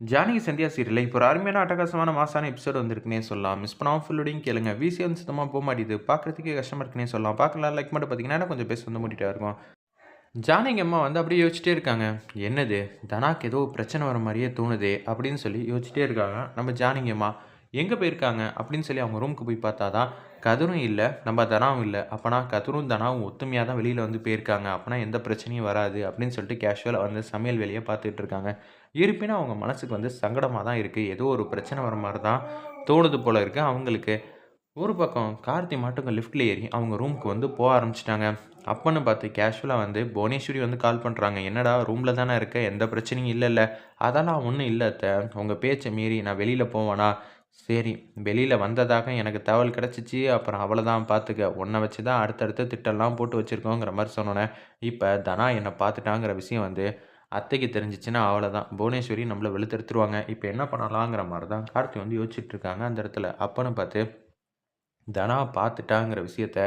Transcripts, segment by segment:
Janaki Sandhya serial இப்போ ஒரு அருமையான அட்டகாசமான மாசான எபிசோட் வந்திருக்குனே சொல்லலாம். மிஸ் பண்ணாமல் ஃபுல்லோடையும் கேளுங்க. விசி வந்து சுத்தமாக போக மாட்டேது பார்க்குறதுக்கே கஷ்டமாக இருக்குனே சொல்லலாம். பார்க்கலாம். லைக் மட்டும் பார்த்தீங்கன்னா கொஞ்சம் பேச வந்து மூடிட்டா இருக்கும். ஜானகி அம்மா வந்து அப்படியே யோசிச்சிட்டே இருக்காங்க. என்னது? தனாக்கு ஏதோ பிரச்சனை வர மாதிரியே தோணுது அப்படின்னு சொல்லி யோசிச்சிட்டே இருக்காங்க. நம்ம ஜானகி அம்மா எங்கே போயிருக்காங்க? அப்படின்னு சொல்லி அவங்க ரூமுக்கு போய் பார்த்தா தான் கதிரும் இல்லை நம்ம தனாவும் இல்லை. அப்போனா கதிரும் தனாவும் ஒத்துமையாக தான் வெளியில் வந்து போயிருக்காங்க. அப்போனா எந்த பிரச்சனையும் வராது அப்படின்னு சொல்லிட்டு கேஷுவலாக வந்து சமையல் வேலையை பார்த்துட்டு இருக்காங்க. இருப்பினும் அவங்க மனசுக்கு வந்து சங்கடமாக தான் இருக்குது ஏதோ ஒரு பிரச்சனை வர மாதிரி தான் தோணுது போல் இருக்குது அவங்களுக்கு ஒரு பக்கம் கார்த்தி மட்டும் லிஃப்ட்டில் ஏறி அவங்க ரூமுக்கு வந்து போக ஆரம்பிச்சிட்டாங்க. அப்பன்னு பார்த்து கேஷுவலாக வந்து புவனேஸ்வரி வந்து கால் பண்ணுறாங்க என்னடா ரூமில் தானே இருக்க? எந்த பிரச்சனையும் இல்லைல்ல. அதெல்லாம் ஒன்றும் இல்லை அத்தை. உங்கள் பேச்சை மீறி நான் வெளியில் போவேனா? சரி வெளியில் வந்ததாக எனக்கு தகவல் கிடச்சிச்சு. அப்புறம் அவ்வளோதான் பார்த்துக்க உன்னை வச்சு தான் அடுத்தடுத்த திட்டம்லாம் போட்டு வச்சுருக்கோங்கிற மாதிரி சொன்னோன்னே இப்போ தனா என்னை பார்த்துட்டாங்கிற விஷயம் வந்து அத்தைக்கு தெரிஞ்சிச்சுன்னா அவ்வளோதான் புவனேஸ்வரி நம்மளை வெளுத்தெடுத்துருவாங்க. இப்போ என்ன பண்ணலாங்கிற மாதிரி தான் கார்த்தி வந்து யோசிச்சுட்ருக்காங்க அந்த இடத்துல. அப்போன்னு பார்த்து தனா பார்த்துட்டாங்கிற விஷயத்த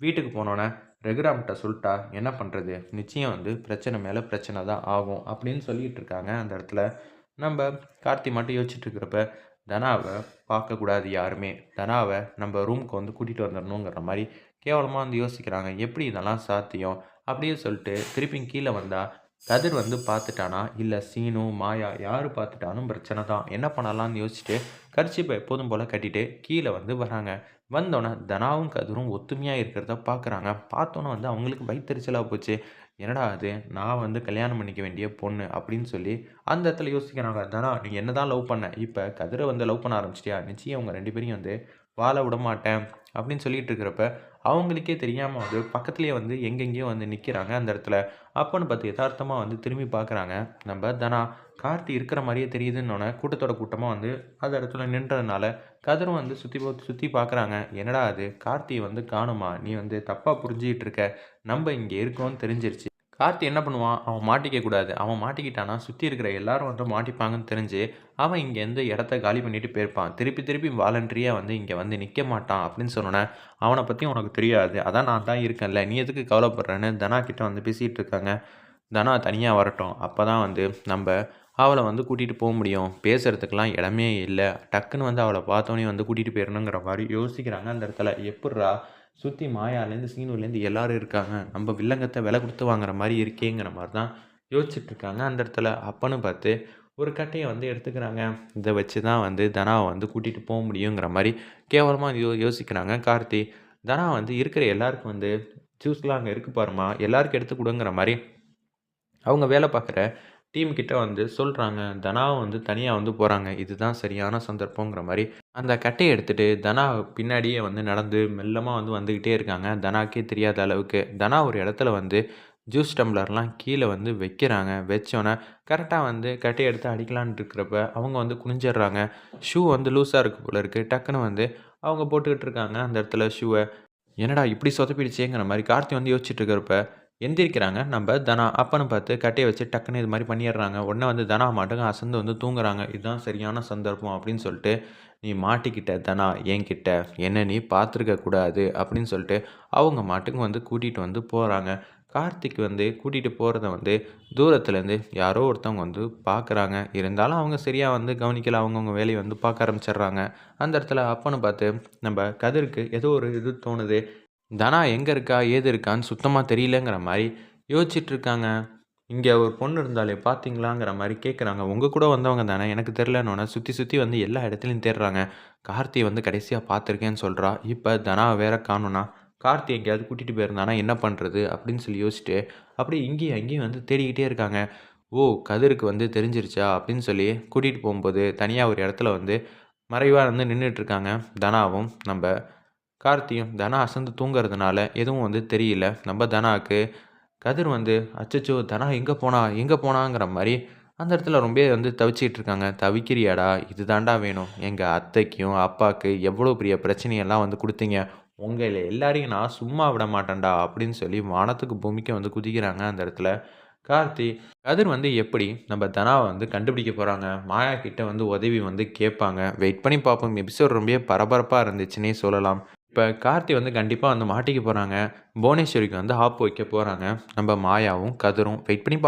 வீட்டுக்கு போனோன்னே ரெகுராம்கிட்ட சொல்லிட்டா என்ன பண்ணுறது நிச்சயம் வந்து பிரச்சனை மேலே பிரச்சனை தான் ஆகும். அப்படின்னு சொல்லிகிட்டு இருக்காங்க அந்த இடத்துல. நம்ம கார்த்தி மட்டும் யோசிச்சுட்டு இருக்கிறப்ப தனாவை பார்க்கக்கூடாது யாருமே. தனாவை நம்ம ரூமுக்கு வந்து கூட்டிகிட்டு வந்துடணுங்கிற மாதிரி கேவலமாக வந்து யோசிக்கிறாங்க. எப்படி இதெல்லாம் சாத்தியம்? அப்படியே சொல்லிட்டு திருப்பி கீழே வந்தால் கதிர் வந்து பார்த்துட்டானா? இல்லை சீனு மாயா யார் பார்த்துட்டானும் பிரச்சனை தான். என்ன பண்ணலாம்னு யோசிச்சுட்டு கர்ச்சிப்பை எப்போதும் போல் கட்டிட்டு கீழே வந்து வராங்க. வந்தோடனே தனாவும் கதிரும் ஒத்துமையாக இருக்கிறத பார்க்குறாங்க பார்த்தோன்னே வந்து அவங்களுக்கு வயிற்றுச்சலாக போச்சு. என்னடா அது நான் வந்து கல்யாணம் பண்ணிக்க வேண்டிய பொண்ணு அப்படின்னு சொல்லி அந்த இடத்துல யோசிக்கிறாங்க. தனா நீ என்ன தான் லவ் பண்ண? இப்போ கதிரை வந்து லவ் பண்ண ஆரம்பிச்சிட்டியா? நிச்சயம் அவங்க ரெண்டு பேரையும் வந்து வாழ விட மாட்டேன் அப்படின்னு சொல்லிட்டு இருக்கிறப்ப அவங்களுக்கே தெரியாமல் வந்து பக்கத்துலேயே வந்து எங்கெங்கேயோ வந்து நிற்கிறாங்க அந்த இடத்துல. அப்போன்னு பார்த்து யதார்த்தமாக வந்து திரும்பி பார்க்குறாங்க. நம்ம தனா கார்த்தி இருக்கிற மாதிரியே தெரியுதுன்னொன்னே கூட்டத்தோட கூட்டமாக வந்து அந்த இடத்துல நின்றதுனால கதிரும் வந்து சுற்றி சுற்றி பார்க்குறாங்க. என்னடா அது? கார்த்தியை வந்து காணுமா? நீ வந்து தப்பாக புரிஞ்சிக்கிட்டு இருக்க. நம்ம இங்கே இருக்கோம்னு தெரிஞ்சிருச்சு. கார்த்தி என்ன பண்ணுவான்? அவன் மாட்டிக்க கூடாது. அவன் மாட்டிக்கிட்டானா? சுற்றி இருக்கிற எல்லாரும் வந்து மாட்டிப்பாங்கன்னு தெரிஞ்சு அவன் இங்கே எந்த இடத்த காலி பண்ணிட்டு போயிருப்பான். திருப்பி திருப்பி வாலண்டரியாக வந்து இங்கே வந்து நிற்க மாட்டான் அப்படின்னு சொன்னோன்னே அவனை பற்றி உனக்கு தெரியாது. அதான் நான் தான் இருக்கேன்ல. நீ எதுக்கு கவலைப்படுறேன்னு தனா கிட்ட வந்து பேசிகிட்டு இருக்காங்க. தனா தனியாக வரட்டும். அப்போ தான் வந்து நம்ம அவளை வந்து கூட்டிகிட்டு போக முடியும். பேசுகிறதுக்கெலாம் இடமே இல்லை. டக்குன்னு வந்து அவளை பார்த்தோன்னே வந்து கூட்டிகிட்டு போயிடணுங்கிற மாதிரி யோசிக்கிறாங்க அந்த இடத்துல. எப்பட்றா சுற்றி மாயாலேருந்து சீனூர்லேருந்து எல்லோரும் இருக்காங்க. நம்ம வில்லங்கத்தை விலை கொடுத்து வாங்குற மாதிரி இருக்கேங்கிற மாதிரி தான் யோசிச்சுட்ருக்காங்க. அந்த இடத்துல அப்பன்னு பார்த்து ஒரு கட்டையை வந்து எடுத்துக்கிறாங்க. இதை வச்சு தான் வந்து தனாவை வந்து கூட்டிகிட்டு போக முடியுங்கிற மாதிரி கேவலமாக யோ யோசிக்கிறாங்க. கார்த்தி தனா வந்து இருக்கிற எல்லாருக்கும் வந்து ஜூஸ்லாம் அங்கே இருக்கு பாருமா எல்லாருக்கும் எடுத்து கொடுங்கிற மாதிரி அவங்க வேலை பார்க்குற டீம் கிட்ட வந்து சொல்கிறாங்க தனாவை வந்து தனியாக வந்து போகிறாங்க இதுதான் சரியான சந்தர்ப்பங்கிற மாதிரி. அந்த கட்டையை எடுத்துகிட்டு தனா பின்னாடியே வந்து நடந்து மெல்லமாக வந்து வந்துக்கிட்டே இருக்காங்க. தனாக்கே தெரியாத அளவுக்கு தனா ஒரு இடத்துல வந்து ஜூஸ் டம்ளர்லாம் கீழே வந்து வைக்கிறாங்க. வச்சோன்னே கரெக்டாக வந்து கட்டையை எடுத்து அடிக்கலான் இருக்கிறப்ப அவங்க வந்து குனிஞ்சிடுறாங்க. ஷூ வந்து லூஸாக இருக்குது போல இருக்குது டக்குன்னு வந்து அவங்க போட்டுக்கிட்டு இருக்காங்க அந்த இடத்துல ஷூவை. என்னடா இப்படி சொதப்பிடுச்சேங்கிற மாதிரி கார்த்தி வந்து யோசிச்சுட்டு இருக்கிறப்ப எந்திரிக்கிறாங்க. நம்ம தனா அப்பன்னு பார்த்து கட்டையை வச்சு டக்குன்னு இது மாதிரி பண்ணிடுறாங்க. உடனே வந்து தனா மாட்டுங்க அசந்து வந்து தூங்குறாங்க. இதுதான் சரியான சந்தர்ப்பம் அப்படின்னு சொல்லிட்டு நீ மாட்டிக்கிட்ட தனா என்கிட்ட என்ன நீ பார்த்துருக்க கூடாது அப்படின்னு சொல்லிட்டு அவங்க மாட்டுக்கு வந்து கூட்டிகிட்டு வந்து போகிறாங்க கார்த்திக் வந்து கூட்டிகிட்டு போகிறத வந்து தூரத்துலேருந்து யாரோ ஒருத்தவங்க வந்து பார்க்குறாங்க. இருந்தாலும் அவங்க சரியாக வந்து கவனிக்கல. அவங்கவுங்க வேலையை வந்து பார்க்க ஆரம்பிச்சிடுறாங்க. அந்த இடத்துல அப்பன்னு பார்த்து நம்ம கதிருக்கு ஏதோ ஒரு இது தோணுது. தனா எங்கே இருக்கா ஏது இருக்கான்னு சுத்தமாக தெரியலங்கிற மாதிரி யோசிச்சுட்ருக்காங்க. இங்கே ஒரு பொண்ணு இருந்தாலே பார்த்தீங்களாங்கிற மாதிரி கேட்குறாங்க உங்கள் கூட வந்தவங்க தானே எனக்கு தெரிலன்னொன்னே சுற்றி சுற்றி வந்து எல்லா இடத்துலையும் தேடுறாங்க. கார்த்தி வந்து கடைசியாக பார்த்துருக்கேன்னு சொல்கிறா இப்போ தனா வேற காணும்னா கார்த்தி எங்கேயாவது கூட்டிகிட்டு போயிருந்தானா என்ன பண்ணுறது அப்படின்னு சொல்லி யோசிச்சுட்டு அப்படியே இங்கேயும் அங்கேயும் வந்து தேடிக்கிட்டே இருக்காங்க. ஓ கதிருக்கு வந்து தெரிஞ்சிருச்சா அப்படின்னு சொல்லி கூட்டிகிட்டு போகும்போது தனியாக ஒரு இடத்துல வந்து மறைவாக வந்து நின்றுட்டுருக்காங்க தனாவும் நம்ம கார்த்தியும் தனா அசந்து தூங்குறதுனால எதுவும் வந்து தெரியல. நம்ம தனாவுக்கு கதிர் வந்து அச்சச்சோ தனா எங்கே போனா எங்கே போனாங்கிற மாதிரி அந்த இடத்துல ரொம்ப வந்து தவிச்சிக்கிட்டு இருக்காங்க. தவிக்கிறியாடா? இது தாண்டா வேணும். எங்கள் அத்தைக்கும் அப்பாவுக்கு எவ்வளோ பெரிய பிரச்சனையெல்லாம் வந்து கொடுத்தீங்க. உங்களை எல்லாரையும் நான் சும்மா விட மாட்டேன்டா அப்படின்னு சொல்லி வானத்துக்கு பூமிக்கு வந்து குதிக்கிறாங்க அந்த இடத்துல. கார்த்தி கதிர் வந்து எப்படி நம்ம தனாவை வந்து கண்டுபிடிக்க போகிறாங்க மாயா கிட்ட வந்து உதவி வந்து கேட்பாங்க. வெயிட் பண்ணி பார்ப்போம். எபிசோட் ரொம்ப பரபரப்பாக இருந்துச்சுன்னே சொல்லலாம். இப்போ கார்த்தி வந்து கண்டிப்பாக வந்து மாட்டிக்க போகிறாங்க புவனேஸ்வரிக்கு வந்து ஆப் வைக்க போகிறாங்க நம்ம மாயாவும் கதிரும் வெயிட் பண்ணி பா